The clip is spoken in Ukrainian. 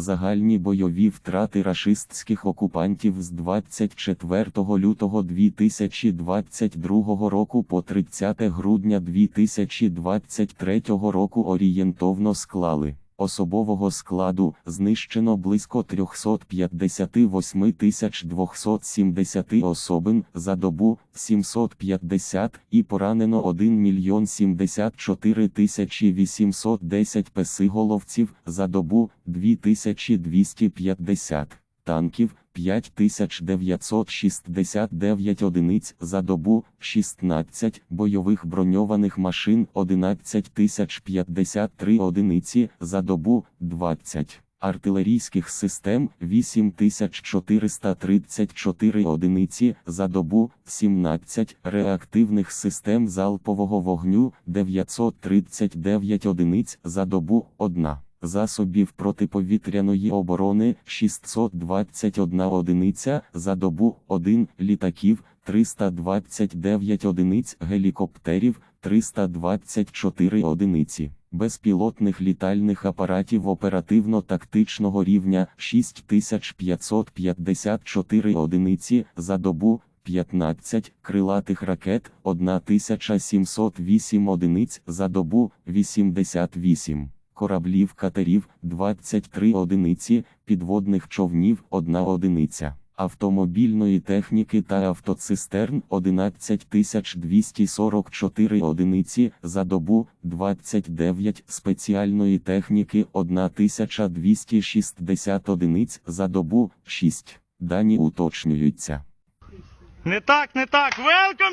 Загальні бойові втрати рашистських окупантів з 24 лютого 2022 року по 30 грудня 2023 року орієнтовно склали. Особового складу знищено близько 358 270 особин за добу 750 і поранено 1 мільйон 74 тисячі 810 песиголовців за добу 2250 танків 5969 одиниць за добу, 16 бойових броньованих машин 11053 одиниці за добу, 20 артилерійських систем 8434 одиниці за добу, 17 реактивних систем залпового вогню 939 одиниць за добу, 1 засобів протиповітряної оборони 621 одиниця за добу, 1 літаків 329 одиниць гелікоптерів 324 одиниці. Безпілотних літальних апаратів оперативно-тактичного рівня 6554 одиниці за добу, 15 крилатих ракет 1708 одиниць за добу, 88 кораблів катерів 23 одиниці, підводних човнів 1 одиниця, автомобільної техніки та автоцистерн 11244 одиниці за добу, 29 спеціальної техніки 1260 одиниць за добу, 6. Дані уточнюються. Не так, не так. Сука!